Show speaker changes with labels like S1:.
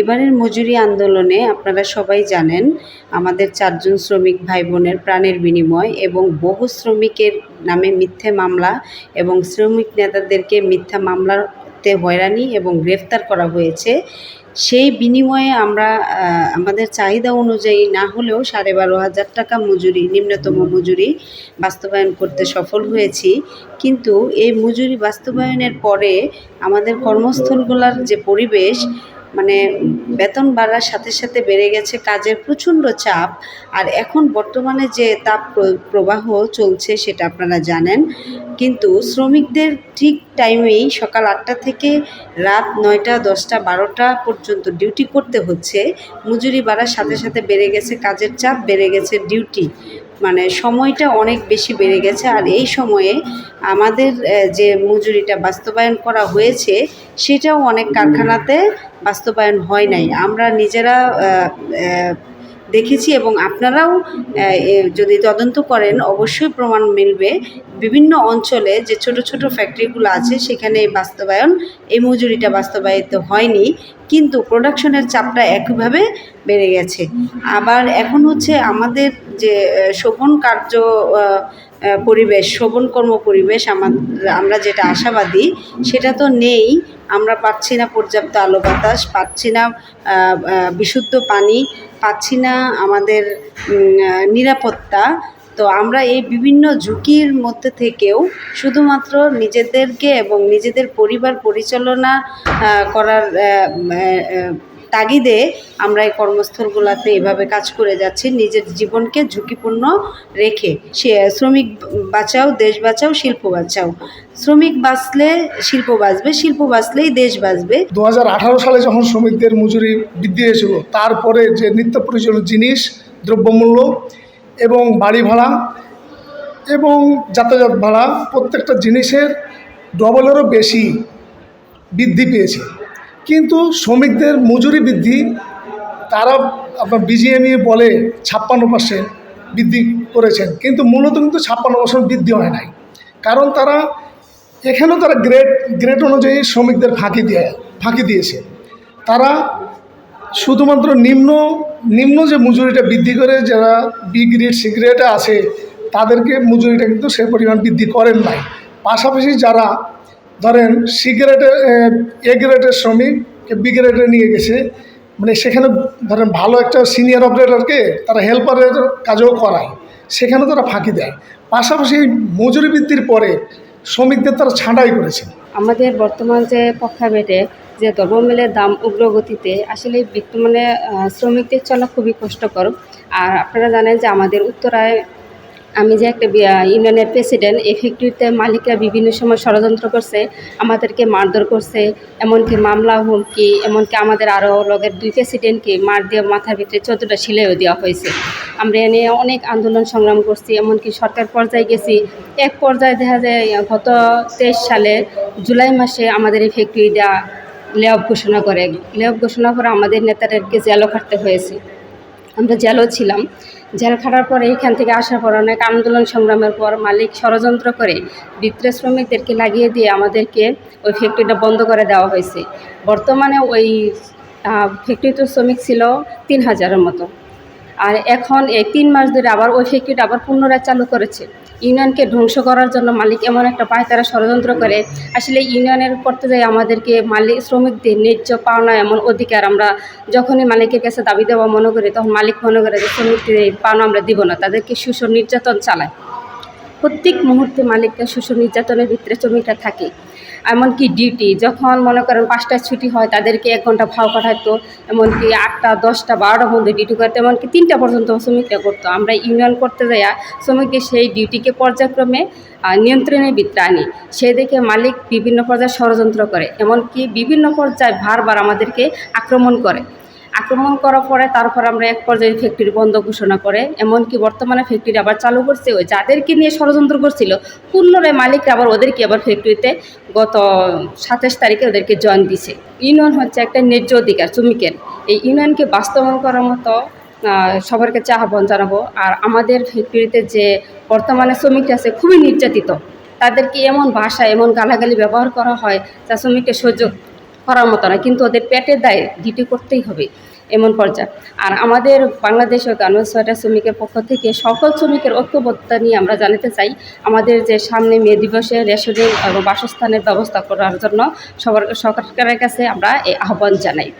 S1: এবারের মজুরি আন্দোলনে আপনারা সবাই জানেন, আমাদের চারজন শ্রমিক ভাই বোনের প্রাণের বিনিময় এবং বহু শ্রমিকের নামে মিথ্যে মামলা এবং শ্রমিক নেতাদেরকে মিথ্যা মামলাতে হয়রানি এবং গ্রেফতার করা হয়েছে। সেই বিনিময়ে আমরা আমাদের চাহিদা অনুযায়ী না হলেও সাড়ে বারো হাজার টাকা মজুরি, নিম্নতম মজুরি বাস্তবায়ন করতে সফল হয়েছি। কিন্তু এই মজুরি বাস্তবায়নের পরে আমাদের কর্মস্থলগুলোর যে পরিবেশ মানে বেতন বাড়ার সাথে সাথে বেড়ে গেছে কাজের প্রচণ্ড চাপ। আর এখন বর্তমানে যে তাপ প্র- প্রবাহ চলছে সেটা আপনারা জানেন। কিন্তু শ্রমিকদের ঠিক টাইমেই সকাল আটটা থেকে রাত নয়টা, দশটা, বারোটা পর্যন্ত ডিউটি করতে হচ্ছে। মজুরি বাড়ার সাথে সাথে বেড়ে গেছে কাজের চাপ, বেড়ে গেছে ডিউটি। মানে সময়টা অনেক বেশি বেড়ে গেছে। আর এই সময়ে আমাদের যে মজুরিটা বাস্তবায়ন করা হয়েছে, সেটাও অনেক কারখানাতে বাস্তবায়ন হয় নাই। আমরা নিজেরা দেখেছি এবং আপনারাও যদি তদন্ত করেন, অবশ্যই প্রমাণ মিলবে। বিভিন্ন অঞ্চলে যে ছোট ছোট ফ্যাক্টরিগুলো আছে, সেখানে বাস্তবায়ন, এই মজুরিটা বাস্তবায়িত হয়নি। কিন্তু প্রোডাকশনের চাপটা একইভাবে বেড়ে গেছে। আবার এখন হচ্ছে আমাদের যে শোভন কার্য পরিবেশ, শোভন কর্ম পরিবেশ আমার, আমরা যেটা আশাবাদী, সেটা তো নেই। আমরা পাচ্ছি না পর্যাপ্ত আলো বাতাস, পাচ্ছি না বিশুদ্ধ পানি, পাচ্ছি না আমাদের নিরাপত্তা। তো আমরা এই বিভিন্ন ঝুঁকির মধ্যে থেকেও শুধুমাত্র নিজেদেরকে এবং নিজেদের পরিবার পরিচালনা করার তাগিদে আমরা এই কর্মস্থলগুলোতে এভাবে কাজ করে যাচ্ছি, নিজের জীবনকে ঝুঁকিপূর্ণ রেখে। সে, শ্রমিক বাঁচাও, দেশ বাঁচাও, শিল্প বাঁচাও। শ্রমিক বাঁচলে শিল্প বাঁচবে, শিল্প বাঁচলেই দেশ বাঁচবে।
S2: দু হাজার আঠারো সালে যখন শ্রমিকদের মজুরি বৃদ্ধি হয়েছিল, তারপরে যে নিত্য প্রয়োজনীয় জিনিস, দ্রব্যমূল্য এবং বাড়ি ভাড়া এবং যাতায়াত ভাড়া প্রত্যেকটা জিনিসের ডবলেরও বেশি বৃদ্ধি পেয়েছে। কিন্তু শ্রমিকদের মজুরি বৃদ্ধি, তারা আপনার বিজিএমই বলে ছাপ্পান্ন পার্সেন্ট বৃদ্ধি করেছেন। কিন্তু মূলত কিন্তু ছাপ্পান্ন পার্সেন্ট বৃদ্ধি হয় নাই। কারণ তারা, এখানেও তারা গ্রেড গ্রেড অনুযায়ী শ্রমিকদের ফাঁকি দিয়ে, ফাঁকি দিয়েছে। তারা শুধুমাত্র নিম্ন নিম্ন যে মজুরিটা বৃদ্ধি করে যারা বি গ্রেড সি আছে, তাদেরকে মজুরিটা কিন্তু সে পরিমাণ বৃদ্ধি করেন নাই। পাশাপাশি যারা ধরেন সি গ্রেডে এ গ্রেডের শ্রমিককে বি গ্রেডে নিয়ে গেছে মানে সেখানে ধরেন ভালো একটা সিনিয়র অপারেটরকে তারা হেল্পারের কাজও করায়, সেখানে তারা ফাঁকি দেয়। পাশাপাশি মজুরি বৃদ্ধির পরে শ্রমিকদের তারা ছাঁটাই করেছে।
S3: আমাদের বর্তমান যে প্রেক্ষাপটে যে দ্রব্যমূল্যের দাম উগ্রগতিতে আসলে বর্তমানে শ্রমিকদের চলা খুবই কষ্টকর। আর আপনারা জানেন যে আমাদের উত্তরায় আমি যে একটা ইউনিয়নের প্রেসিডেন্ট এই ফ্যাক্টরিতে মালিকরা বিভিন্ন সময় ষড়যন্ত্র করছে, আমাদেরকে মারধর করছে, এমনকি মামলা হুমকি, এমনকি আমাদের আরও লগের দুই প্রেসিডেন্টকে মার দিয়ে মাথার ভিতরে চোদ্দটা সিলাইও দেওয়া হয়েছে। আমরা এ নিয়ে অনেক আন্দোলন সংগ্রাম করছি, এমনকি সরকার পর্যায়ে গেছি। এক পর্যায়ে দেখা যায়, গত তেইশ সালে জুলাই মাসে আমাদের এই ফ্যাক্টরিটা লেঅফ ঘোষণা করে। লেঅফ ঘোষণা করে আমাদের নেতাদেরকে জেলও খাটতে হয়েছে। আমরা জেলও ছিলাম। জেল খাটার পরে এখান থেকে আসার পর অনেক আন্দোলন সংগ্রামের পর মালিক ষড়যন্ত্র করে বিক্রয় শ্রমিকদেরকে লাগিয়ে দিয়ে আমাদেরকে ওই ফ্যাক্টরিটা বন্ধ করে দেওয়া হয়েছে। বর্তমানে ওই ফ্যাক্টরিতে শ্রমিক ছিল তিন হাজারের মতো। আর এখন এই তিন মাস ধরে আবার ওই ফ্যাক্টরিটা আবার পুনরায় চালু করেছে। ইউনিয়নকে ধ্বংস করার জন্য মালিক এমন একটা পায়, তারা ষড়যন্ত্র করে। আসলে ইউনিয়নের করতে যাই আমাদেরকে মালিক, শ্রমিকদের ন্যায্য পাওনা এমন অধিকার আমরা যখনই মালিকের কাছে দাবি দেওয়া মনে করি, তখন মালিক মনে করে যে শ্রমিকদের পাওনা আমরা দিব না, তাদেরকে শোষণ নির্যাতন চালায়। প্রত্যেক মুহূর্তে মালিকরা শোষণ, নির্যাতনের ভিতরে শ্রমিকরা থাকে। এমনকি ডিউটি যখন মনে করেন পাঁচটায় ছুটি হয়, তাদেরকে এক ঘণ্টা ভাও পাঠাতো এমনকি আটটা, দশটা বারোটা মধ্যে ডিউটি করতো। এমনকি তিনটা পর্যন্ত শ্রমিকরা করতো। আমরা ইউনিয়ন করতে যাইয়া শ্রমিকদের সেই ডিউটিকে পর্যায়ক্রমে নিয়ন্ত্রণের ভিতরে আনি। সেই দেখে মালিক বিভিন্ন পর্যায়ে ষড়যন্ত্র করে। এমনকি বিভিন্ন পর্যায়ে বারবার আমাদেরকে আক্রমণ করে। আক্রমণ করার পরে তারপর আমরা এক পর্যায়ে ফ্যাক্টরি বন্ধ ঘোষণা করে, এমনকি বর্তমানে ফ্যাক্টরি আবার চালু করছে। ওই যাদেরকে নিয়ে ষড়যন্ত্র করছিল, পুনরায় মালিকরা আবার ওদেরকে আবার ফ্যাক্টরিতে গত সাতাশ তারিখে ওদেরকে জয়েন দিছে। ইউনিয়ন হচ্ছে একটা ন্যায্য অধিকার, শ্রমিকের। এই ইউনিয়নকে বাস্তবায়ন করার মতো সবার কাছে আহ্বান জানাব। আর আমাদের ফ্যাক্টরিতে যে বর্তমানে শ্রমিকরা আছে, খুবই নির্যাতিত। তাদেরকে এমন ভাষা এমন গালাগালি ব্যবহার করা হয়, যা শ্রমিককে সহ্য করার মতো না, কিন্তু ওদের পেটের দায়, ডিউটি করতেই হবে, এমন পর্যায়ে। আর আমাদের বাংলাদেশ ও গার্মেন্টস শ্রমিকের পক্ষ থেকে সকল শ্রমিকের ঐক্যবদ্ধতা নিয়ে আমরা জানাতে চাই, আমাদের যে সামনে মে দিবসে রেশনিং এবং বাসস্থানের ব্যবস্থা করার জন্য সবার সরকারের কাছে আমরা এই আহ্বান জানাই।